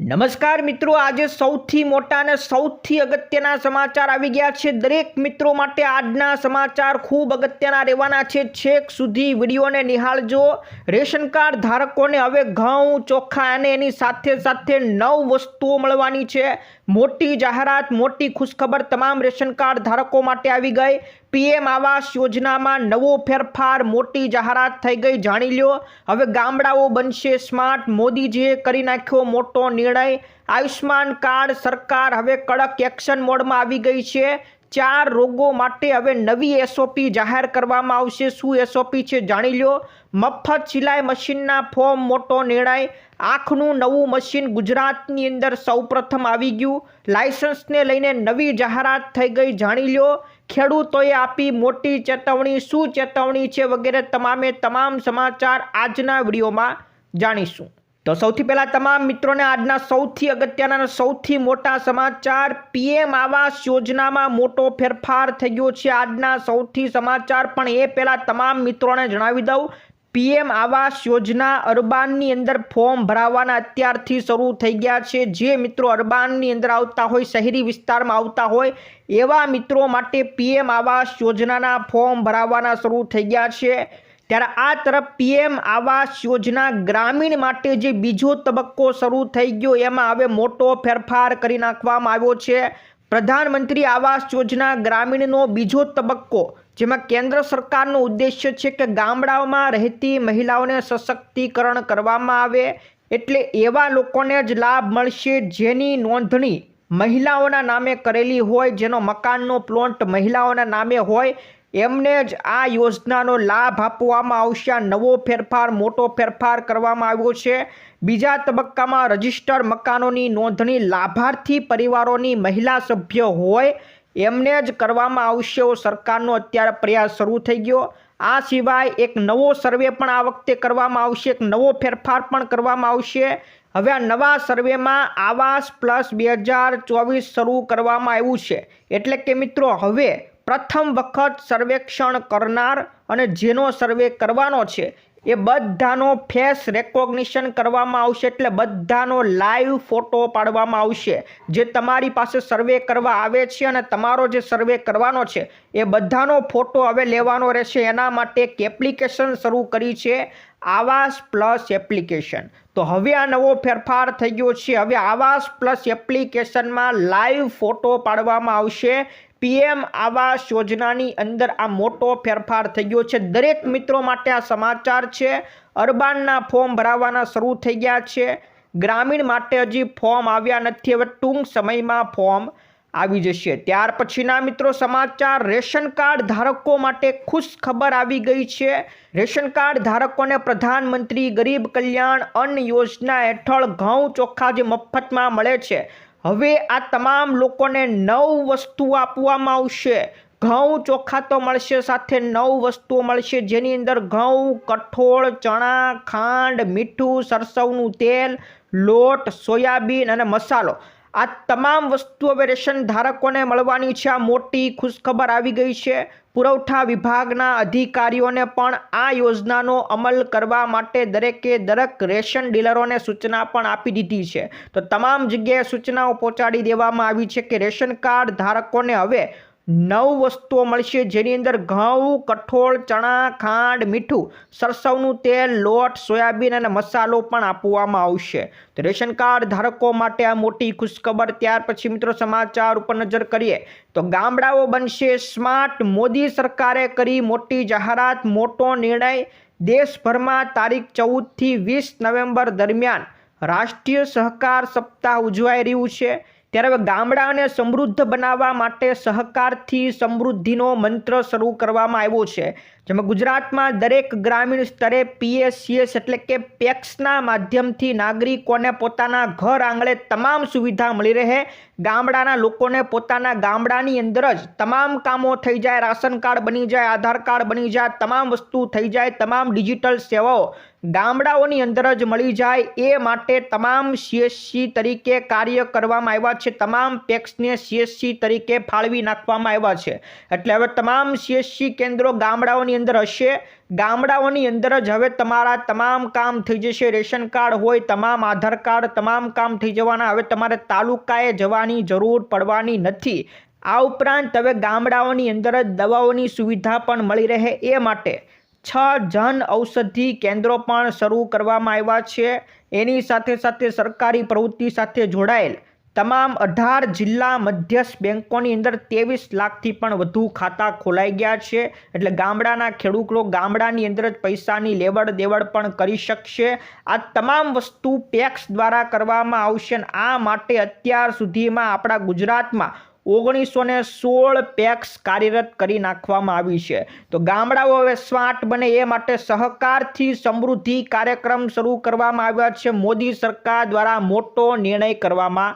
નમસ્કાર મિત્રો, આજે સૌથી મોટા અને સૌથી અગત્યના સમાચાર આવી ગયા છે. દરેક મિત્રો માટે આજના સમાચાર ખૂબ અગત્યના રહેવાના છેક સુધી વિડીયોને નિહાળજો. રેશન કાર્ડ ધારકોને હવે ઘઉં, ચોખા અને એની સાથે સાથે નવ વસ્તુઓ મળવાની છે. મોટી જાહેરાત, મોટી ખુશખબર તમામ રેશન કાર્ડ ધારકો માટે આવી ગઈ. પીએમ આવાસ યોજનામાં નવો ફેરફાર, મોટી જાહેરાત થઈ ગઈ, જાણી લ્યો. હવે ગામડાઓ બનશે સ્માર્ટ. મોદીજીએ કરી નાખ્યો મોટો નિર્ણય. આયુષ્માન કાર્ડ સરકાર હવે કડક એક્શન મોડમાં આવી ગઈ છે. ચાર રોગો માટે હવે નવી એસઓપી જાહેર કરવામાં આવશે. શું એસઓપી છે જાણી લ્યો. મફત સિલાઈ મશીનના ફોર્મ, મોટો નિર્ણય. આંખનું નવું મશીન ગુજરાતની અંદર સૌપ્રથમ આવી ગયું. લાયસન્સને લઈને નવી જાહેરાત થઈ ગઈ, જાણી લ્યો. ખેડૂતોએ આપી મોટી ચેતવણી, શું ચેતવણી છે વગેરે તમામે તમામ સમાચાર આજના વિડીયોમાં જાણીશું. તો સૌથી પહેલાં તમામ મિત્રોને આજના સૌથી અગત્યના સૌથી મોટા સમાચાર. પીએમ આવાસ યોજનામાં મોટો ફેરફાર થઈ ગયો છે. આજના સૌથી સમાચાર પણ એ પહેલાં તમામ મિત્રોને જણાવી દઉં. પીએમ આવાસ યોજના અરબાનની અંદર ફોર્મ ભરાવાના અત્યારથી શરૂ થઈ ગયા છે. જે મિત્રો અરબાનની અંદર આવતા હોય, શહેરી વિસ્તારમાં આવતા હોય, એવા મિત્રો માટે પીએમ આવાસ યોજનાના ફોર્મ ભરાવાના શરૂ થઈ ગયા છે. ત્યારે આ તરફ પીએમ આવાસ યોજના ગ્રામીણ માટે જે બીજો તબક્કો શરૂ થઈ ગયો, એમાં હવે મોટો ફેરફાર કરી નાખવામાં આવ્યો છે. પ્રધાનમંત્રી આવાસ યોજના ગ્રામીણનો બીજો તબક્કો જેમાં કેન્દ્ર સરકારનો ઉદ્દેશ્ય છે કે ગામડાઓમાં રહેતી મહિલાઓને સશક્તિકરણ કરવામાં આવે એટલે એવા લોકોને જ લાભ મળશે જેની નોંધણી મહિલાઓના નામે કરેલી હોય, જેનો મકાનનો પ્લોટ મહિલાઓના નામે હોય, એમને જ આ યોજનાનો લાભ આપવામાં આવશે. નવો ફેરફાર, મોટો ફેરફાર કરવામાં આવ્યો છે. બીજા તબક્કામાં રજિસ્ટર મકાનોની નોંધણી લાભાર્થી પરિવારોની મહિલા સભ્ય હોય એમને જ કરવામાં આવશે એવો સરકારનો અત્યારે પ્રયાસ શરૂ થઈ ગયો. આ સિવાય એક નવો સર્વે પણ આ વખતે કરવામાં આવશે, એક નવો ફેરફાર પણ કરવામાં આવશે. હવે આ નવા સર્વેમાં આવાસ પ્લસ બે હજાર ચોવીસ શરૂ કરવામાં આવ્યું છે. એટલે કે મિત્રો હવે પ્રથમ વખત સર્વેક્ષણ કરનાર અને જેનો સર્વે કરવાનો છે એ બધાનો ફેસ રેકોગ્નિશન કરવામાં આવશે એટલે બધાનો લાઈવ ફોટો પાડવામાં આવશે. જે તમારી પાસે સર્વે કરવા આવે છે અને તમારો જે સર્વે કરવાનો છે, એ બધાનો ફોટો હવે લેવાનો રહેશે. એના માટે એક એપ્લિકેશન શરૂ કરી છે, આવાસ પ્લસ એપ્લિકેશન તો હવે આ નવો ફેરફાર થઈ ગયો છે. હવે આવાસ પ્લસ એપ્લિકેશનમાં લાઈવ ફોટો પાડવામાં આવશે. પીએમ આવાસ યોજનાની અંદર આ મોટો ફેરફાર થઈ ગયો છે. દરેક મિત્રો માટે આ સમાચાર છે. અરબાનના ફોર્મ ભરાવાના શરૂ થઈ ગયા છે. ગ્રામીણ માટે હજી ફોર્મ આવ્યા નથી. હવે ટૂંક સમયમાં ફોર્મ આવી જશે. ત્યાર પછીના મિત્રો સમાચાર, રેશન કાર્ડ ધારકો માટે ખુશ ખબર આવી ગઈ છે. રેશન કાર્ડ ધારકોને પ્રધાનમંત્રી ગરીબ કલ્યાણ અન્ન યોજના હેઠળ ઘઉં ચોખ્ખા જે મફતમાં મળે છે. હવે આ તમામ લોકોને નવ વસ્તુ આપવામાં આવશે. ઘઉં ચોખા તો મળશે, સાથે નવ વસ્તુઓ મળશે. જેની અંદર ઘઉં, કઠોળ, ચણા, ખાંડ, મીઠું, સરસવનું તેલ, લોટ, સોયાબીન અને મસાલો. આ તમામ વસ્તુઓ હવે રેશન ધારકોને મળવાની છે. આ મોટી ખુશખબર આવી ગઈ છે. પુરવઠા વિભાગના અધિકારીઓને પણ આ યોજનાનો અમલ કરવા માટે દરેકે દરેક રેશન ડીલરોને સૂચના પણ આપી દીધી છે. તો તમામ જગ્યાએ સૂચનાઓ પહોંચાડી દેવામાં આવી છે કે રેશન કાર્ડ ધારકોને હવે નવ વસ્તુઓ મળશે જેની અંદર ઘઉં, કઠોળ, ચણા, ખાંડ, મીઠું, સરસવનું તેલ, લોટ, સોયાબીન અને મસાલો પણ આપવામાં આવશે. તો રેશન કાર્ડ ધારકો માટે આ મોટી ખુશખબર. ત્યાર પછી મિત્રો સમાચાર ઉપર નજર કરીએ તો ગામડાઓ બનશે સ્માર્ટ. મોદી સરકારે કરી મોટી જાહેરાત. મોટો નિર્ણય દેશભરમાં તારીખ ચૌદથી વીસ નવેમ્બર દરમિયાન રાષ્ટ્રીય સહકાર સપ્તાહ ઉજવાઈ રહ્યું છે. ત્યારે હવે ગામડાને સમૃદ્ધ બનાવવા માટે સહકારથી સમૃદ્ધિનો મંત્ર શરૂ કરવામાં આવ્યો છે. જેમાં ગુજરાતમાં દરેક ગ્રામીણ સ્તરે પીએસસીએસ એટલે કે પેક્સના માધ્યમથી નાગરિકોને પોતાના ઘર આંગણે તમામ સુવિધા મળી રહે. ગામડાના લોકોને પોતાના ગામડાની અંદર જ તમામ કામો થઈ જાય, રાશન કાર્ડ બની જાય, આધાર કાર્ડ બની જાય, તમામ વસ્તુ થઈ જાય, તમામ ડિજિટલ સેવાઓ ગામડાઓની અંદર જ મળી જાય એ માટે તમામ સીએસસી તરીકે કાર્ય કરવામાં આવ્યા છે. તમામ ટેક્સને સીએસસી તરીકે ફાળવી નાખવામાં આવ્યા છે. એટલે હવે તમામ સીએસસી કેન્દ્રો ગામડાઓની અંદર હશે. ગામડાઓની અંદર જ હવે તમારા તમામ કામ થઈ જશે. રેશન કાર્ડ હોય, તમામ આધાર કાર્ડ, તમામ કામ થઈ જવાના. હવે તમારે તાલુકાએ જવાની જરૂર પડવાની નથી. આ ઉપરાંત હવે ગામડાઓની અંદર જ દવાઓની સુવિધા પણ મળી રહે એ માટે. છ જન ઔષધિ કેન્દ્રો પણ શરૂ કરવામાં આવ્યા છે. એની સાથે સાથે સરકારી પ્રવૃત્તિ સાથે જોડાયેલ તમામ અઢાર જિલ્લા મધ્યસ્થ બેન્કોની અંદર ત્રેવીસ લાખથી પણ વધુ ખાતા ખોલાઈ ગયા છે. એટલે ગામડાના ખેડૂતો ગામડાની અંદર જ પૈસાની લેવડ દેવડ પણ કરી શકશે. આ તમામ વસ્તુ ટેક્સ દ્વારા કરવામાં આવશે આ માટે અત્યાર સુધીમાં આપણા ગુજરાતમાં ઓગણીસો ને સોળ પેક્સ કાર્યરત કરી નાખવામાં આવી છે. તો ગામડાઓ હવે સ્માર્ટ બને એ માટે સહકારથી સમૃદ્ધિ કાર્યક્રમ શરૂ કરવામાં આવ્યા છે. મોદી સરકાર દ્વારા મોટો નિર્ણય કરવામાં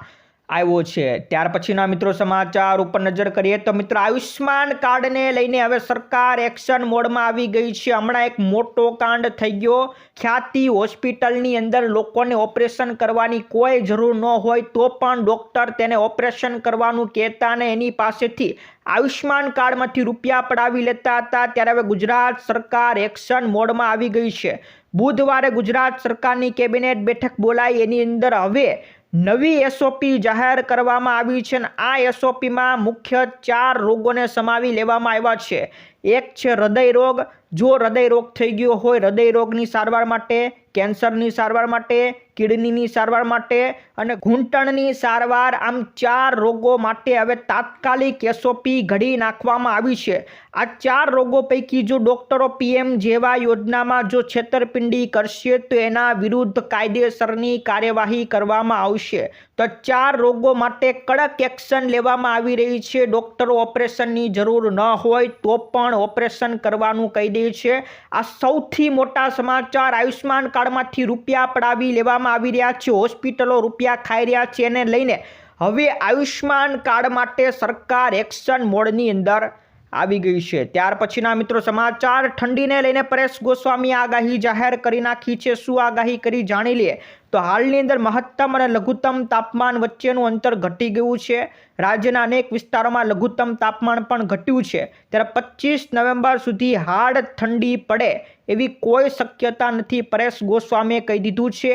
આવ્યો છે. ત્યાર પછીના મિત્રો સમાચાર ઉપર નજર કરીએ તો મિત્રો આયુષ્માન કાર્ડને લઈને હવે સરકાર એક્શન મોડમાં આવી ગઈ છે. હમણાં એક મોટો કાંડ થઈ ગયો. ખ્યાતિ હોસ્પિટલની અંદર લોકોને ઓપરેશન કરવાની કોઈ જરૂર ન હોય તો પણ ડૉક્ટર તેને ઓપરેશન કરવાનું કહેતા ને એની પાસેથી આયુષ્માન કાર્ડમાંથી રૂપિયા પડાવી લેતા હતા. ત્યારે હવે ગુજરાત સરકાર એક્શન મોડમાં આવી ગઈ છે. બુધવારે ગુજરાત સરકારની કેબિનેટ બેઠક બોલાઈ. એની અંદર હવે નવી એસઓપી જાહેર કરવામાં આવી છે અને આ એસઓપીમાં મુખ્ય ચાર રોગોને સમાવી લેવામાં આવ્યા છે. એક છે હૃદય રોગ. જો હૃદય રોગ થઈ ગયો હોય, હૃદય રોગની સારવાર માટે, કેન્સરની સારવાર માટે કિડનીની સારવાર માટે અને ઘૂંટણની સારવાર, આમ ચાર રોગો માટે હવે તાત્કાલિક એસઓપી ઘડી નાખવામાં આવી છે. આ ચાર રોગો પૈકી જો ડૉક્ટરો પીએમ જેવા યોજનામાં જો છેતરપિંડી કરશે, તો એના વિરુદ્ધ કાયદેસરની કાર્યવાહી કરવામાં આવશે. તો ચાર રોગો માટે કડક એક્શન લેવામાં આવી રહી છે. ડૉક્ટરો ઓપરેશનની જરૂર ન હોય તો પણ ઓપરેશન કરવાનું કહી દે છે. આ સૌથી મોટા સમાચાર આયુષ્યમાન કાર્ડમાંથી રૂપિયા પડાવી લેવામાં આવી રહ્યા છે. હોસ્પિટલો રૂપિયા ખાઈ રહ્યા છે એને લઈને હવે આયુષ્માન કાર્ડ માટે સરકાર એક્શન મોડની અંદર આવી ગઈ છે. ત્યાર પછીના મિત્રો સમાચાર, ઠંડીને લઈને પરેશ ગોસ્વામીએ આગાહી જાહેર કરી નાખી છે. શું આગાહી કરી જાણી લઈએ તો હાલની અંદર મહત્તમ અને લઘુત્તમ તાપમાન વચ્ચેનું અંતર ઘટી ગયું છે. રાજ્યના અનેક વિસ્તારોમાં લઘુત્તમ તાપમાન પણ ઘટ્યું છે. ત્યારે પચીસ નવેમ્બર સુધી હાર્ડ ઠંડી પડે એવી કોઈ શક્યતા નથી, પરેશ ગોસ્વામીએ કહી દીધું છે.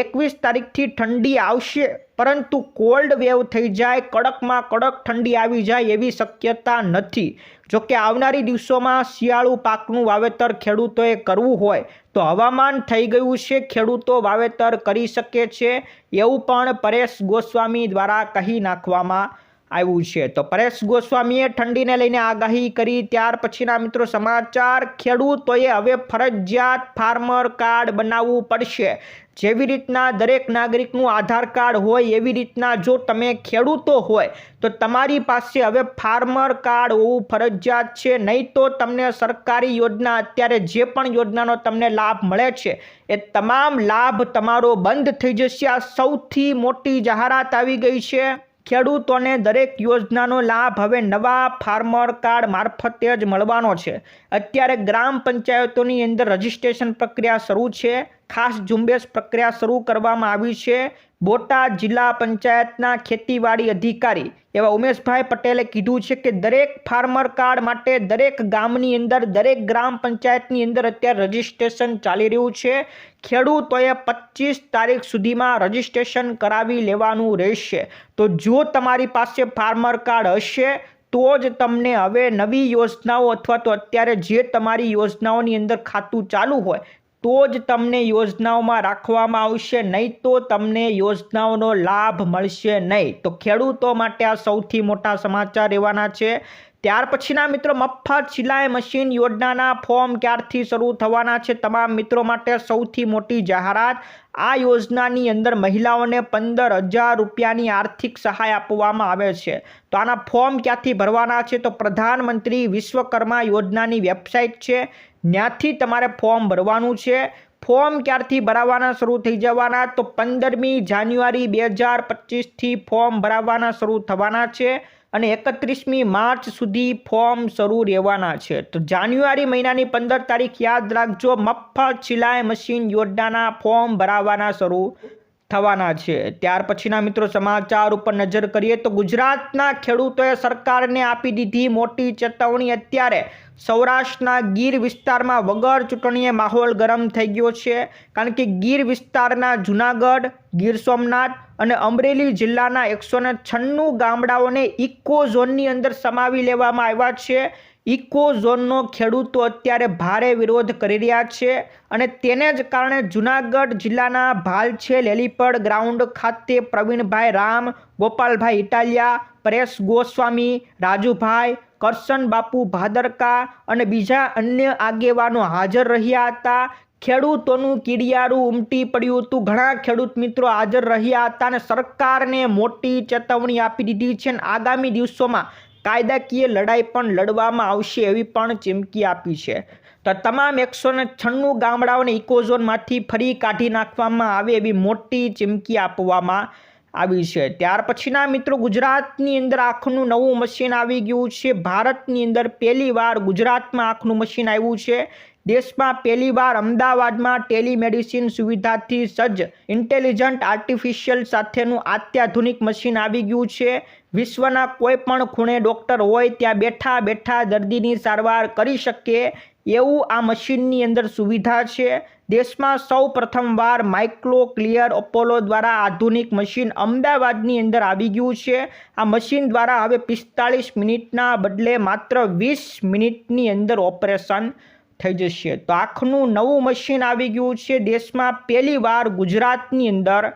એકવીસ તારીખથી ઠંડી આવશે, પરંતુ કોલ્ડ વેવ થઈ જાય, કડકમાં કડક ઠંડી આવી જાય એવી શક્યતા નથી. જોકે આવનારી દિવસોમાં શિયાળુ પાકનું વાવેતર ખેડૂતોએ કરવું હોય તો હવામાન થઈ ગયું છે, ખેડૂતો વાવેતર કરી શકે છે, એવું પણ પરેશ ગોસ્વામી દ્વારા કહી નાખવામાં આવ્યું છે. તો પરેશ ગોસ્વામીએ ઠંડીને લઈને આગાહી કરી, ત્યાર પછીના મિત્રો સમાચાર, ખેડૂતોએ હવે ફરજિયાત ફાર્મર કાર્ડ બનાવવું પડશે. જેવી રીતના દરેક નાગરિકનું આધાર કાર્ડ હોય, એવી રીતના જો તમે ખેડૂતો હોય, તો તમારી પાસે હવે ફાર્મર કાર્ડ હોવું ફરજિયાત છે. નહીં તો તમને સરકારી યોજના, અત્યારે જે પણ યોજનાનો તમને લાભ મળે છે, એ તમામ લાભ તમારો બંધ થઈ જશે. આ સૌથી મોટી જાહેરાત આવી ગઈ છે. ખેડૂતોને દરેક યોજનાનો લાભ હવે નવા ફાર્મર કાર્ડ મારફતે જ મળવાનો છે. અત્યારે ગ્રામ પંચાયતોની અંદર રજિસ્ટ્રેશન પ્રક્રિયા શરૂ છે. ખાસ ઝુંબેશ પ્રક્રિયા શરૂ કરવામાં આવી છે. બોટાદ જિલ્લા પંચાયતના ખેતીવાડી અધિકારી એવા ઉમેશભાઈ પટેલે કીધું છે કે દરેક ફાર્મર કાર્ડ માટે દરેક ગામની અંદર, દરેક ગ્રામ પંચાયતની અંદર અત્યારે રજિસ્ટ્રેશન ચાલી રહ્યું છે. ખેડૂતોએ પચીસ તારીખ સુધીમાં રજિસ્ટ્રેશન કરાવી લેવાનું રહેશે. તો જો તમારી પાસે ફાર્મર કાર્ડ હશે, તો જ તમને હવે નવી યોજનાઓ અથવા તો અત્યારે જે તમારી યોજનાઓની અંદર ખાતું ચાલુ હોય, તો જ તમને યોજનાઓમાં રાખવામાં આવશે. નહીં તો તમને યોજનાઓનો લાભ મળશે નહીં. તો ખેડૂતો માટે આ સૌથી મોટા સમાચાર રહેવાના છે. ત્યાર પછીના મિત્રો મફત સિલાઈ મશીન યોજનાના ફોર્મ ક્યારથી શરૂ થવાના છે તમામ મિત્રો માટે સૌથી મોટી જાહેરાત. આ યોજનાની અંદર મહિલાઓને પંદર હજાર રૂપિયાની આર્થિક સહાય આપવામાં આવે છે. તો આના ફોર્મ ક્યાંથી ભરવાના છે? તો પ્રધાનમંત્રી વિશ્વકર્મા યોજનાની વેબસાઇટ છે. ત્યાંથી તમારે ફોર્મ ભરવાનું છે. ફોર્મ ક્યારથી ભરાવાના શરૂ થઈ જવાના? તો પંદરમી જાન્યુઆરી બે હજાર પચીસથી ફોર્મ ભરાવાના શરૂ થવાના છે અને એકત્રીસમી માર્ચ સુધી ફોર્મ શરૂ રહેવાના છે. તો જાન્યુઆરી મહિનાની પંદર તારીખ યાદ રાખજો. મફત સિલાઈ મશીન યોજનાના ફોર્મ ભરાવાના શરૂ થવાના છે. ત્યાર પછીના મિત્રો સમાચાર ઉપર નજર કરીએ તો ગુજરાતના ખેડૂતોએ સરકારને આપી દીધી મોટી ચેતવણી. અત્યારે સૌરાષ્ટ્રના ગીર વિસ્તારમાં વગર ચૂંટણીએ માહોલ ગરમ થઈ ગયો છે. કારણ કે ગીર વિસ્તારના જુનાગઢ, ગીર સોમનાથ અને અમરેલી જિલ્લાના એકસો છન્નું ગામડાઓને ઇકો ઝોનની અંદર સમાવી લેવામાં આવ્યા છે. ઇકો ઝોનનો ખેડૂતો અત્યારે ભારે વિરોધ કરી રહ્યા છે અને તેને જ કારણે જુનાગઢ જિલ્લાના ભાલછેલ હેલીપેડ ગ્રાઉન્ડ ખાતે પ્રવીણભાઈ રામ, ગોપાલભાઈ ઇટાલિયા, પરેશ ગોસ્વામી, રાજુભાઈ, કરશન બાપુ ભાદરકા અને બીજા અન્ય આગેવાનો હાજર રહ્યા હતા. ખેડૂતોનું કીડિયારું ઉમટી પડ્યું હતું. ઘણા ખેડૂત મિત્રો હાજર રહ્યા હતા અને સરકારને મોટી ચેતવણી આપી દીધી છે અને આગામી દિવસોમાં કાયદાકીય લડાઈ પણ લડવામાં આવશે એવી પણ ચીમકી આપી છે. તો તમામ એકસો ને છન્નું ગામડાઓને ઇકોઝોનમાંથી ફરી કાઢી નાખવામાં આવે એવી મોટી ચીમકી આપવામાં આવી છે. ત્યાર પછીના મિત્રો, ગુજરાતની અંદર આંખનું નવું મશીન આવી ગયું છે. ભારતની અંદર પહેલીવાર ગુજરાતમાં આંખનું મશીન આવ્યું છે. દેશમાં પહેલીવાર અમદાવાદમાં ટેલિમેડિસિન સુવિધાથી સજ્જ, ઇન્ટેલિજન્ટ, આર્ટિફિશિયલ સાથેનું અત્યાધુનિક મશીન આવી ગયું છે. વિશ્વના કોઈ પણ ખૂણે ડૉક્ટર હોય ત્યાં બેઠા બેઠા દર્દીની સારવાર કરી શકે એવું આ મશીનની અંદર સુવિધા છે. દેશમાં સૌ પ્રથમવાર માઇક્રો ક્લિયર અપોલો દ્વારા આધુનિક મશીન અમદાવાદની અંદર આવી ગયું છે. આ મશીન દ્વારા હવે પિસ્તાળીસ મિનિટના બદલે માત્ર વીસ મિનિટની અંદર ઓપરેશન થઈ જશે. તો આંખનું નવું મશીન આવી ગયું છે. દેશમાં પહેલીવાર ગુજરાતની અંદર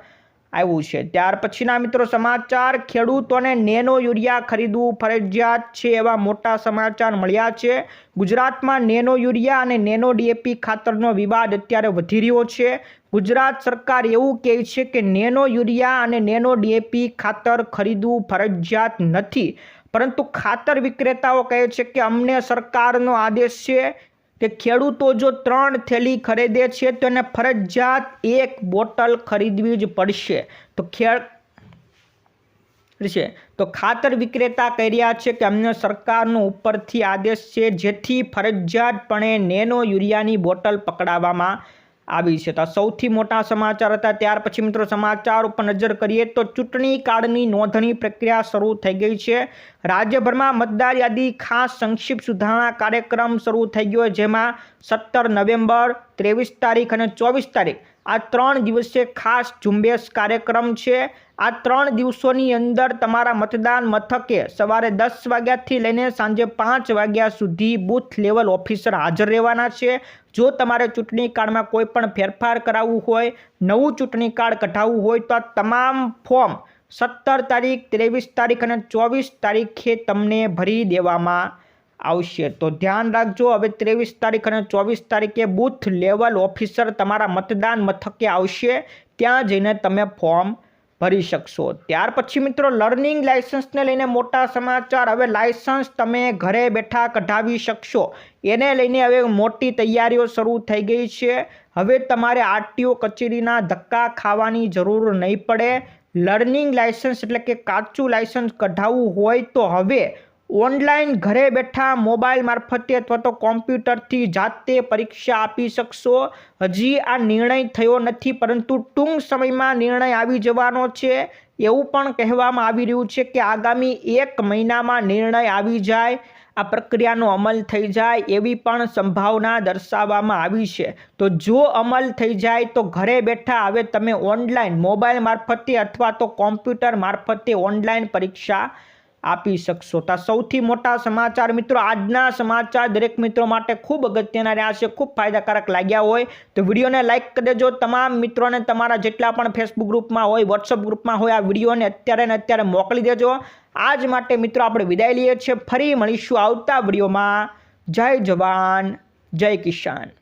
આવ્યું છે. ત્યાર પછીના મિત્રો સમાચાર, ખેડૂતોને નેનો યુરિયા ખરીદવું ફરજિયાત છે એવા મોટા સમાચાર મળ્યા છે. ગુજરાતમાં નેનો યુરિયા અને નેનો ડીએપી ખાતરનો વિવાદ અત્યારે વધી રહ્યો છે. ગુજરાત સરકાર એવું કહે છે કે નેનો યુરિયા અને નેનો ડીએપી ખાતર ખરીદવું ફરજિયાત નથી. પરંતુ ખાતર વિક્રેતાઓ કહે છે કે અમને સરકારનો આદેશ છે કે ખેડૂતો જો ત્રણ થેલી ખરીદે છે, તો એને ફરજિયાત એક બોટલ ખરીદવી જ પડશે. તો ખેડ છે. તો ખાતર વિક્રેતા કહી રહ્યા છે કે અમને સરકારનો ઉપરથી આદેશ છે, જેથી ફરજિયાતપણે નેનો યુરિયાની બોટલ પકડાવવામાં આવી છે. તો સૌથી મોટા સમાચાર હતા. ત્યાર પછી મિત્રો સમાચાર ઉપર નજર કરીએ તો ચૂંટણી કાર્ડની નોંધણી પ્રક્રિયા શરૂ થઈ ગઈ છે. રાજ્યભરમાં મતદાર યાદી ખાસ સંક્ષિપ્ત સુધારણા કાર્યક્રમ શરૂ થઈ ગયો જેમાં સત્તર નવેમ્બર, ત્રેવીસ તારીખ અને ચોવીસ તારીખ આ ત્રણ દિવસે ખાસ ઝુંબેશ કાર્યક્રમ છે. આ ત્રણ દિવસોની અંદર તમારા મતદાન મથકે સવારે દસ વાગ્યાથી લઈને સાંજે પાંચ વાગ્યા સુધી બૂથ લેવલ ઓફિસર હાજર રહેવાના છે. જો તમારે ચૂંટણી કાર્ડમાં કોઈ પણ ફેરફાર કરાવવું હોય, નવું ચૂંટણી કાર્ડ કઢાવવું હોય, તો તમામ ફોર્મ સત્તર તારીખ, ત્રેવીસ તારીખ અને ચોવીસ તારીખે તમને ભરી દેવામાં આવશે. તો ધ્યાન રાખજો, હવે ત્રેવીસ તારીખ અને ચોવીસ તારીખે બૂથ લેવલ ઓફિસર તમારા મતદાન મથકે આવશે. ત્યાં જઈને તમે ફોર્મ ભરી શકશો. ત્યાર પછી મિત્રો લર્નિંગ લાઇસન્સને લઈને મોટા સમાચાર. હવે લાઇસન્સ તમે ઘરે બેઠા કઢાવી શકશો. એને લઈને હવે મોટી તૈયારીઓ શરૂ થઈ ગઈ છે. હવે તમારે આરટીઓ કચેરીના ધક્કા ખાવાની જરૂર નહીં પડે. લર્નિંગ લાઇસન્સ એટલે કે કાચું લાઇસન્સ કઢાવવું હોય તો હવે ઓનલાઈન ઘરે બેઠા મોબાઈલ મારફતે અથવા તો કોમ્પ્યુટરથી જાતે પરીક્ષા આપી શકશો. હજી આ નિર્ણય થયો નથી, પરંતુ ટૂંક સમયમાં નિર્ણય આવી જવાનો છે. એવું પણ કહેવામાં આવી રહ્યું છે કે આગામી એક મહિનામાં નિર્ણય આવી જાય, આ પ્રક્રિયાનો અમલ થઈ જાય એવી પણ સંભાવના દર્શાવવામાં આવી છે. તો જો અમલ થઈ જાય તો ઘરે બેઠા હવે તમે ઓનલાઈન મોબાઈલ મારફતે અથવા તો કોમ્પ્યુટર મારફતે ઓનલાઈન પરીક્ષા આપી શકશો. તો સૌથી મોટા સમાચાર મિત્રો, આજના સમાચાર દરેક મિત્રો માટે ખૂબ અગત્યના રહ્યા છે, ખૂબ ફાયદાકારક લાગ્યા હોય તો વિડીયોને લાઇક કરી દેજો. તમામ મિત્રોને તમારા જેટલા પણ ફેસબુક ગ્રુપમાં હોય વોટ્સઅપ ગ્રુપમાં હોય, આ વિડીયોને અત્યારે ને અત્યારે મોકલી દેજો. આજ માટે મિત્રો આપણે વિદાય લઈએ છીએ. ફરી મળીશું આવતા વિડીયોમાં. જય જવાન, જય કિસાન.